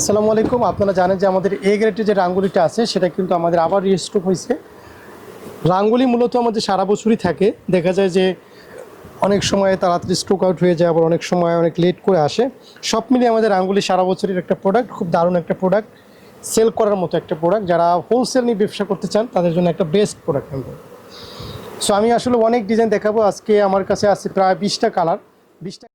আসসালামু আলাইকুম। আপনারা জানেন যে আমাদের এ গ্রেডের যে রাঙ্গুলিটা আছে, সেটা কিন্তু আমাদের আবার রিস্টক হয়েছে। রাঙ্গুলি মূলত আমাদের সারা বছরই থাকে। দেখা যায় যে অনেক সময় তাড়াতাড়ি স্ট্রোক আউট হয়ে যায়, আবার অনেক সময় অনেক লেট করে আসে। সব মিলিয়ে আমাদের রাঙ্গুলি সারা বছরের একটা প্রোডাক্ট খুব দারুণ একটা প্রোডাক্ট সেল করার মতো একটা প্রোডাক্ট যারা হোলসেল নিয়ে ব্যবসা করতে চান, তাদের জন্য একটা বেস্ট প্রোডাক্ট কিন্তু সো আমি আসলে অনেক ডিজাইন দেখাবো। আজকে আমার কাছে আছে প্রায় বিশটা কালার বিশটা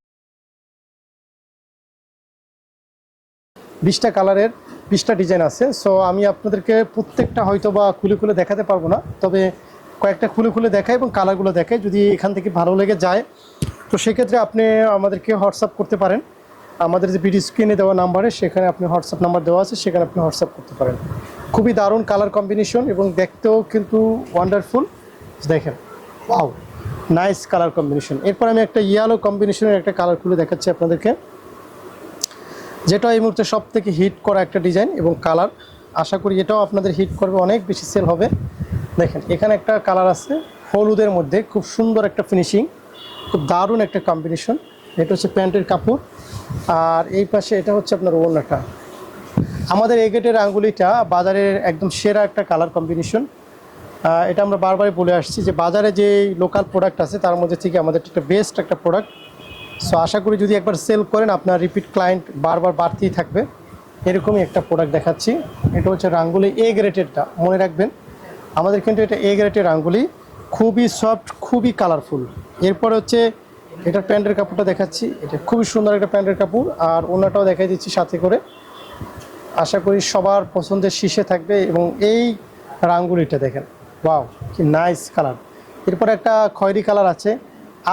বিশটা কালারের বিশটা ডিজাইন আছে। সো আমি আপনাদেরকে প্রত্যেকটা হয়তো বা খুলে খুলে দেখাতে পারব না। তবে কয়েকটা খুলে খুলে দেখায় এবং কালারগুলো দেখাই যদি এখান থেকে ভালো লেগে যায়। তো সেক্ষেত্রে আপনি আমাদেরকে হোয়াটসঅ্যাপ করতে পারেন। আমাদের যে ভিডিও স্ক্রিনে দেওয়া নাম্বারে সেখানে আপনি হোয়াটসঅ্যাপ নাম্বার দেওয়া আছে, সেখানে আপনি হোয়াটসঅ্যাপ করতে পারেন। খুবই দারুণ কালার কম্বিনেশন এবং দেখতেও কিন্তু ওয়ান্ডারফুল দেখেন ওয়াও নাইস কালার কম্বিনেশন। এরপর আমি একটা ইয়েলো কম্বিনেশনের একটা কালার খুলে দেখাচ্ছি আপনাদেরকে। যেটা এই মুহূর্তে সব থেকে হিট করা একটা ডিজাইন এবং কালার আশা করি এটাও আপনাদের হিট করবে, অনেক বেশি সেল হবে। দেখেন, এখানে একটা কালার আছে, হলুদের মধ্যে খুব সুন্দর একটা ফিনিশিং খুব দারুণ একটা কম্বিনেশন এটা হচ্ছে প্যান্টের কাপড়, আর এই পাশে এটা হচ্ছে আপনার ওড়নাটা। আমাদের এই গেটের আঙ্গুলিটা বাজারের একদম সেরা একটা কালার কম্বিনেশন এটা আমরা বারবারই বলে আসছি যে বাজারে যে লোকাল প্রোডাক্ট আছে, তার মধ্যে থেকে আমাদের একটা বেস্ট একটা প্রোডাক্ট সো আশা করি যদি একবার সেল করেন, আপনার রিপিট ক্লায়েন্ট বারবার বাড়তেই থাকবে। এরকমই একটা প্রোডাক্ট দেখাচ্ছি। এটা হচ্ছে রাঙ্গুলি এ গ্রেটেডটা মনে রাখবেন, আমাদের কিন্তু এটা এ গ্রেটের রাঙ্গুলি। খুবই সফট খুবই কালারফুল এরপর হচ্ছে এটার প্যান্টের কাপড়টা দেখাচ্ছি। এটা খুবই সুন্দর একটা প্যান্টের কাপড়। আর ওনাটাও দেখাই দিচ্ছি সাথে করে। আশা করি সবার পছন্দের শীর্ষে থাকবে এবং এই রাঙ্গুলিটা দেখেন। ওয়াও কি নাইস কালার এরপর একটা খয়েরি কালার আছে।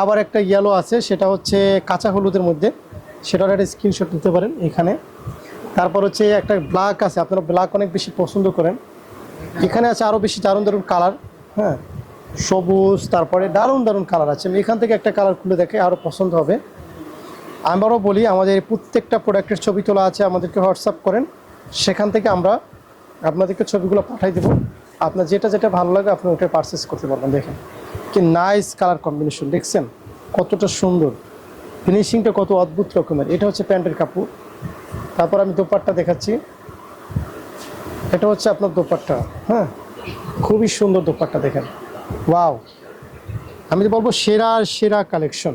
আবার একটা ইয়েলো আছে, সেটা হচ্ছে কাঁচা হলুদের মধ্যে। সেটার একটা স্ক্রিনশট নিতে পারেন এখানে। তারপর হচ্ছে একটা ব্ল্যাক আছে, আপনারা ব্ল্যাক অনেক বেশি পছন্দ করেন। এখানে আছে আরও বেশি দারুণ দারুণ কালার হ্যাঁ? সবুজ, তারপরে দারুণ দারুণ কালার আছে। আমি এখান থেকে একটা কালার খুলে দেখে আরও পছন্দ হবে। আবারও বলি, আমাদের প্রত্যেকটা প্রোডাক্টের ছবি তোলা আছে, আমাদেরকে হোয়াটসঅ্যাপ করেন। সেখান থেকে আমরা আপনাদেরকে ছবিগুলো পাঠাই দেবো। আপনার যেটা যেটা ভালো লাগে, আপনি ওটা পারচেস করতে পারবেন, দেখেন। কি নাইস কালার কম্বিনেশন দেখছেন? কতটা সুন্দর। ফিনিশিংটা কত অদ্ভুত রকমের। এটা হচ্ছে প্যান্টের কাপড়। তারপর আমি দোপাট্টা দেখাচ্ছি। এটা হচ্ছে আপনার দোপাট্টা হ্যাঁ? খুবই সুন্দর দোপাট্টা দেখেন। ওয়াও আমি তো বলব সেরার সেরা কালেকশন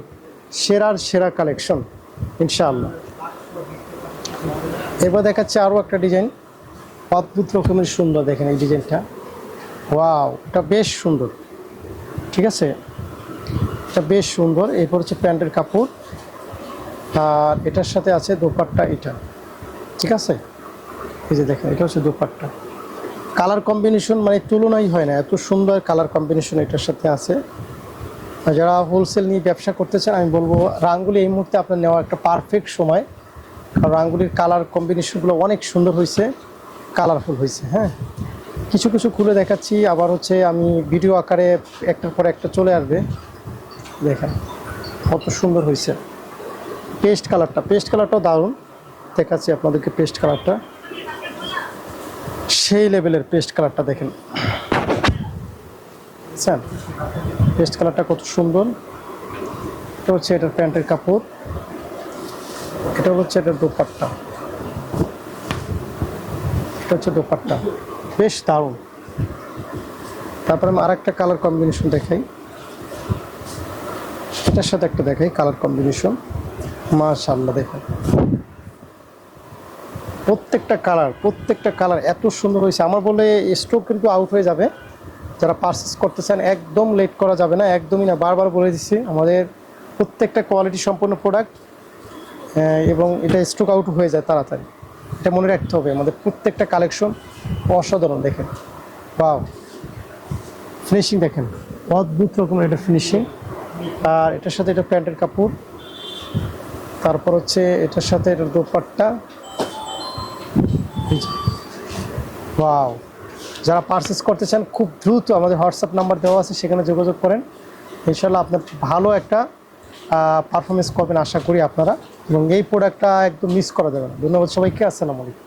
সেরার সেরা কালেকশন ইনশাআল্লাহ। এবার দেখাচ্ছে আরও একটা ডিজাইন। অদ্ভুত রকমের সুন্দর দেখেন এই ডিজাইনটা। ওয়াও এটা বেশ সুন্দর। ঠিক আছে? এটা বেশ সুন্দর। এরপর হচ্ছে প্যান্টের কাপড়। আর এটার সাথে আছে দোপাট্টা এটা। ঠিক আছে? এই যে দেখেন, এটা হচ্ছে দোপাট্টা। কালার কম্বিনেশন মানে তুলনাই হয় না। এত সুন্দর কালার কম্বিনেশন এটার সাথে আছে। যারা হোলসেল নিয়ে ব্যবসা করতে চান, আমি বলব রাঙ্গুলি এই মুহূর্তে আপনার নেওয়া একটা পারফেক্ট সময়। কারণ রাঙ্গুলির কালার কম্বিনেশনগুলো অনেক সুন্দর হয়েছে কালারফুল হয়েছে হ্যাঁ? কিছু কিছু খুলে দেখাচ্ছি। আবার হচ্ছে আমি ভিডিও আকারে একটার পর একটা চলে আসবে। দেখেন, কত সুন্দর হয়েছে। পেস্ট কালারটা, পেস্ট কালারটাও দারুণ। দেখাচ্ছি আপনাদেরকে পেস্ট কালারটা। সেই লেভেলের পেস্ট কালারটা দেখেন। বুঝছেন পেস্ট কালারটা কত সুন্দর। এটা হচ্ছে এটার প্যান্টের কাপড়। এটা হচ্ছে এটার দোপাট্টা। এটা হচ্ছে দোপাট্টা। বেশ দারুণ। তারপরে আমি আরেকটা কালার কম্বিনেশন দেখাই। এটার সাথে একটা দেখাই কালার কম্বিনেশন মাশাল্লাহ দেখেন। প্রত্যেকটা কালার প্রত্যেকটা কালার এত সুন্দর হয়েছে। আমার বলে স্ট্রোক কিন্তু আউট হয়ে যাবে। যারা পারচেস করতে চান, একদম লেট করা যাবে না, একদমই না। বারবার বলে দিচ্ছি, আমাদের প্রত্যেকটা কোয়ালিটি সম্পন্ন প্রোডাক্ট এবং এটা স্ট্রোক আউট হয়ে যায় তাড়াতাড়ি। এটা মনে রাখতে হবে, আমাদের প্রত্যেকটা কালেকশন অসাধারণ দেখেন। বাও ফিনিশিং দেখেন, অদ্ভুত রকমের এটা ফিনিশিং আর এটার সাথে এটা প্যান্টের কাপড়। তারপর হচ্ছে এটার সাথে এটা দোপাট্টা। ওয়াও যারা পারচেস করতে চান, খুব দ্রুত আমাদের হোয়াটসঅ্যাপ নাম্বার দেওয়া আছে, সেখানে যোগাযোগ করেন। ইনশাল্লাহ আপনার ভালো একটা পারফরমেন্স করবেন আশা করি আপনারা। এবং এই প্রোডাক্টটা একদম মিস করা যাবে না। ধন্যবাদ সবাইকে। আসসালামু আলাইকুম।